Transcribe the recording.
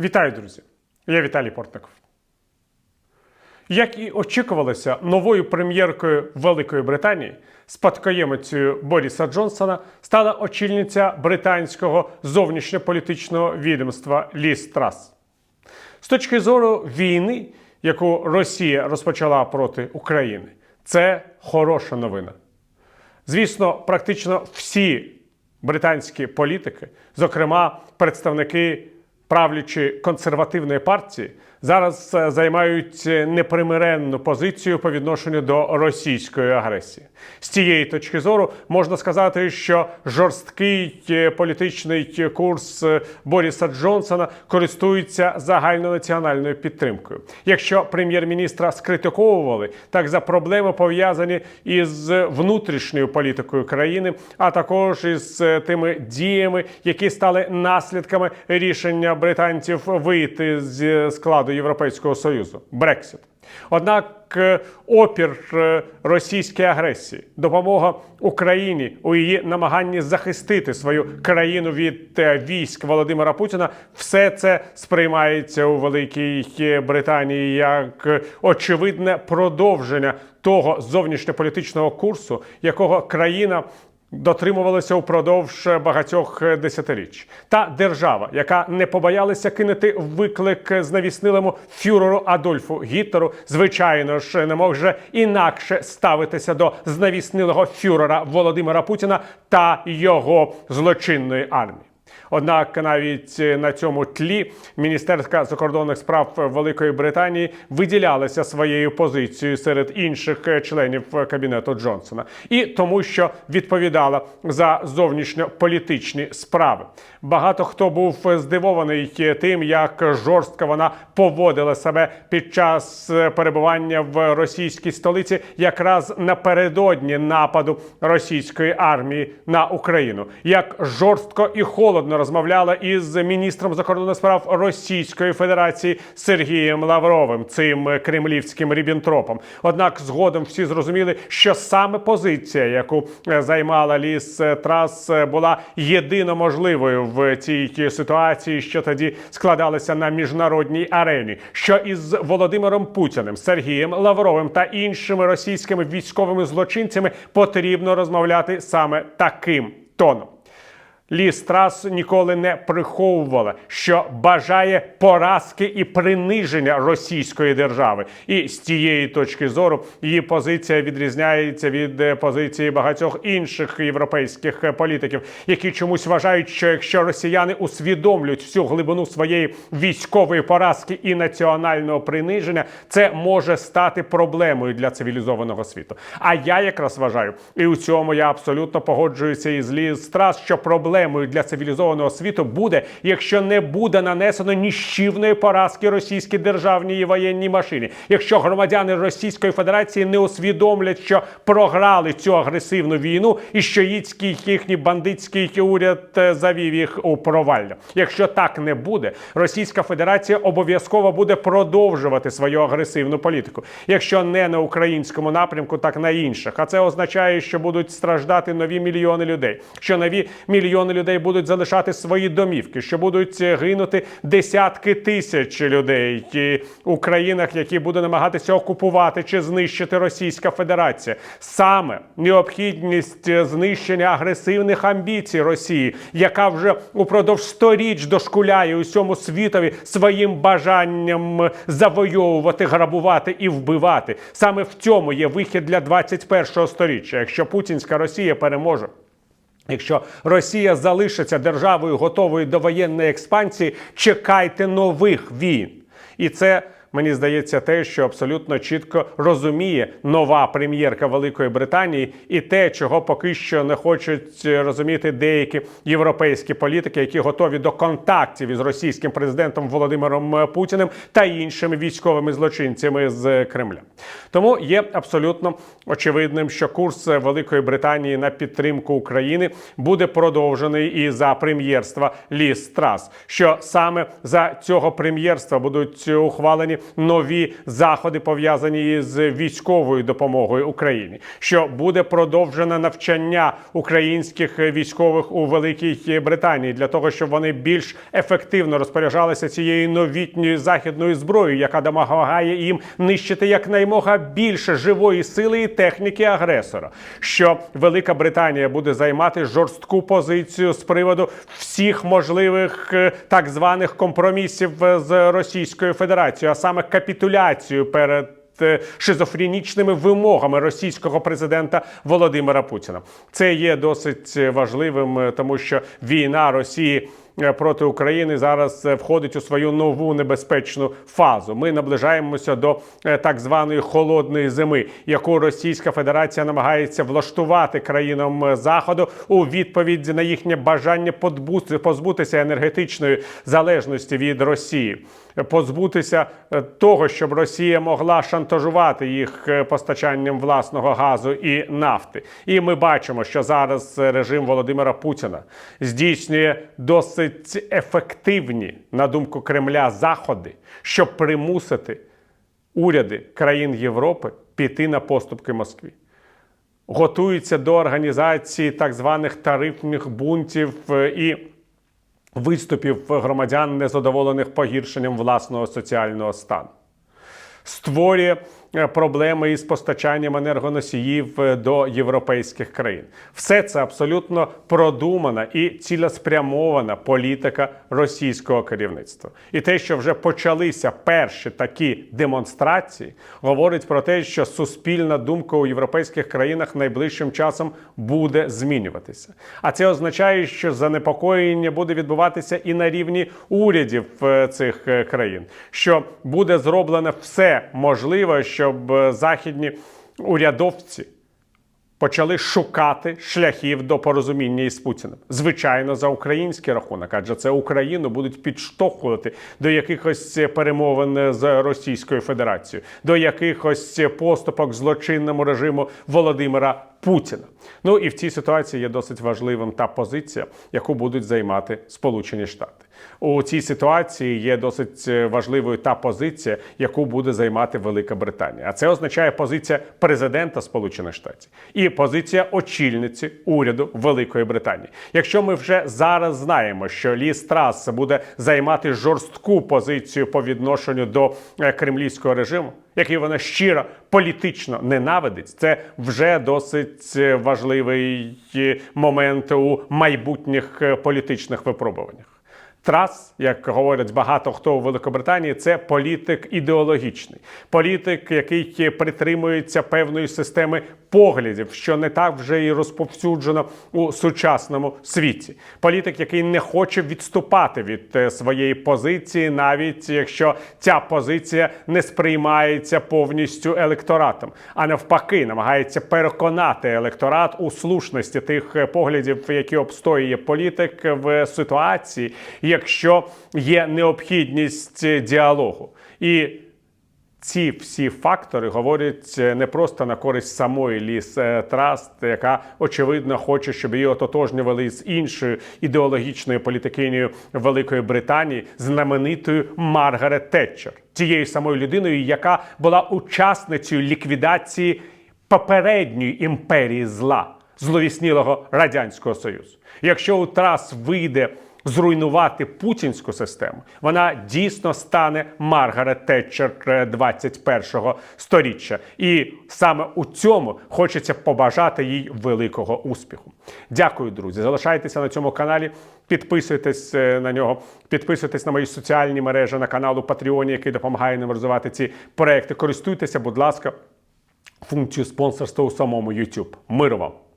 Вітаю, друзі! Я Віталій Портников. Як і очікувалося, новою прем'єркою Великої Британії, спадкоємицею Боріса Джонсона, стала очільниця британського зовнішньополітичного відомства Ліс Трас. З точки зору війни, яку Росія розпочала проти України, це хороша новина. Звісно, практично всі британські політики, зокрема представники правлячої консервативної партії, зараз е, займають непримиренну позицію по відношенню до російської агресії. З цієї точки зору можна сказати, що жорсткий е, політичний курс е, Боріса Джонсона користується загальнонаціональною підтримкою. Якщо прем'єр-міністра скритиковували, так за проблеми пов'язані із внутрішньою політикою країни, а також із е, тими діями, які стали наслідками рішення британців вийти з складу Європейського союзу Брексит. Однак е, опір е, російській агресії, допомога Україні у її намаганні захистити свою країну від е, військ Володимира Путіна, все це сприймається у Великій Британії як очевидне продовження того зовнішньополітичного курсу, якого країна дотримувалися упродовж багатьох десятиріч. Та держава, яка не побоялася кинути виклик знавіснилому фюреру Адольфу Гітлеру, звичайно ж, не може інакше ставитися до знавіснилого фюрера Володимира Путіна та його злочинної армії. Однак навіть на цьому тлі Міністерство закордонних справ Великої Британії виділялося своєю позицією серед інших членів кабінету Джонсона і тому, що відповідала за зовнішньополітичні справи. Багато хто був здивований тим, як жорстко вона поводила себе під час перебування в російській столиці, якраз напередодні нападу російської армії на Україну, як жорстко і холодно розмовляла із міністром закордонних справ Російської Федерації Сергієм Лавровим, цим кремлівським рібінтропом. Однак згодом всі зрозуміли, що саме позиція, яку е, займала ліс е, трас, е, була єдино можливою в цій ситуації, що тоді складалася на міжнародній арені. Що із Володимиром Путіним, Сергієм Лавровим та іншими російськими військовими злочинцями потрібно розмовляти саме таким тоном. Ліс Трас ніколи не приховувала, що бажає поразки і приниження російської держави. І з цієї точки зору її позиція відрізняється від е, позиції багатьох інших європейських е, політиків, які чомусь вважають, що якщо росіяни усвідомлюють всю глибину своєї військової поразки і національного приниження, це може стати проблемою для цивілізованого світу. А я якраз вважаю, і у цьому я абсолютно погоджуюся із Ліз Трас, що проблемою для цивілізованого світу буде, якщо не буде нанесено ніщівної поразки російській державній і воєнній машині, якщо громадяни Російської Федерації не усвідомлять, що програли цю агресивну війну, і що їцький їхній бандитський уряд е, завів їх у провалля. Якщо так не буде, Російська Федерація обов'язково буде продовжувати свою агресивну політику. Якщо не на українському напрямку, так на інших. А це означає, що будуть страждати нові мільйони людей. Що нові мільйони людей будуть залишати свої домівки, що будуть е, гинути десятки тисяч людей у країнах, які буде намагатися окупувати чи знищити Російська Федерація. Саме необхідність е, знищення агресивних амбіцій Росії, яка вже упродовж сторіч дошкуляє усьому світові своїм бажанням завойовувати, грабувати і вбивати. Саме в цьому є вихід для 21-го сторіччя. Якщо путінська Росія переможе. Якщо Росія залишиться державою готовою до воєнної експансії, чекайте нових війн. І це мені здається те, що абсолютно чітко розуміє нова прем'єрка Великої Британії, і те, чого поки що не хочуть розуміти деякі європейські політики, які готові до контактів із російським президентом Володимиром Путіним та іншими військовими злочинцями з Кремля. Тому є абсолютно очевидним, що курс Великої Британії на підтримку України буде продовжений і за прем'єрства Ліс Трас, що саме за цього прем'єрства будуть ухвалені нові заходи пов'язані з військовою допомогою Україні, що буде продовжено навчання українських військових у Великій Британії для того, щоб вони більш ефективно розпоряджалися цією новітньою західною зброєю, яка допомагає їм нищити якнаймога більше живої сили і техніки агресора. Що Велика Британія буде займати жорстку позицію з приводу всіх можливих е, так званих компромісів е, з Російською Федерацією, а саме капітуляцію перед е, шизофренічними вимогами російського президента Володимира Путіна. Це є досить важливим, е, тому що війна Росії. Е, Проти України зараз е, входить у свою нову небезпечну фазу. Ми наближаємося до е, так званої холодної зими, яку Російська Федерація намагається влаштувати країнам заходу у відповідь на їхнє бажання позбутися енергетичної залежності від Росії, позбутися того, щоб Росія могла шантажувати їх постачанням власного газу і нафти. І ми бачимо, що зараз режим Володимира Путіна здійснює досить ефективні, на думку Кремля, заходи, щоб примусити уряди країн Європи піти на поступки Москві. Готуються до організації так званих тарифних бунтів е, і виступів громадян, незадоволених погіршенням власного соціального стану. Створює проблеми із постачанням енергоносіїв е, до європейських країн. Все це абсолютно продумана і цілеспрямована політика російського керівництва. І те, що вже почалися перші такі демонстрації, говорить про те, що суспільна думка у європейських країнах найближчим часом буде змінюватися. А це означає, що занепокоєння буде відбуватися і на рівні урядів е, цих е, країн, що буде зроблено все можливе, щоб е, західні урядовці почали шукати шляхів до порозуміння із Путіним. Звичайно, за український рахунок, адже це Україну будуть підштовхувати до якихось перемовин з Російською Федерацією, до якихось поступок злочинному режиму Володимира Путіна. Ну і в цій ситуації є досить важливим та позиція, яку будуть займати Сполучені Штати. У цій ситуації є досить е, важливою та позиція, яку буде займати Велика Британія. А це означає позиція президента Сполучених Штатів і позиція очільниці уряду Великої Британії. Якщо ми вже зараз знаємо, що Ліс Трас буде займати жорстку позицію по відношенню до е, кремлівського режиму, який вона щиро політично ненавидить, це вже досить е, важливий е, момент у майбутніх е, політичних випробуваннях. Трас, як говорять багато хто у Великобританії, це політик ідеологічний, політик, який притримується певної системи поглядів, що не так вже і розповсюджено у сучасному світі. Політик, який не хоче відступати від е, своєї позиції, навіть якщо ця позиція не сприймається повністю електоратом, а навпаки, намагається переконати електорат у слушності тих е, поглядів, які обстоює політик в ситуації, якщо є необхідність діалогу. І ці всі фактори говорять е, не просто на користь самої ліс е, Траст, яка очевидно хоче, щоб її ототожнювали з іншою ідеологічною політикинею Великої Британії, знаменитою Маргарет Тетчер, тією самою людиною, яка була учасницею ліквідації попередньої імперії зла, зловіснілого радянського союзу. Якщо у Трас вийде зруйнувати путінську систему, вона дійсно стане Маргарет Тетчер е, 21-го сторіччя. І саме у цьому хочеться побажати їй великого успіху. Дякую, друзі. Залишайтеся на цьому каналі. Підписуйтесь е, на нього, підписуйтесь на мої соціальні мережі на канал у Патреоні, який допомагає нам розвивати ці проекти. Користуйтеся, будь ласка, функцією спонсорства у самому YouTube. Миру вам!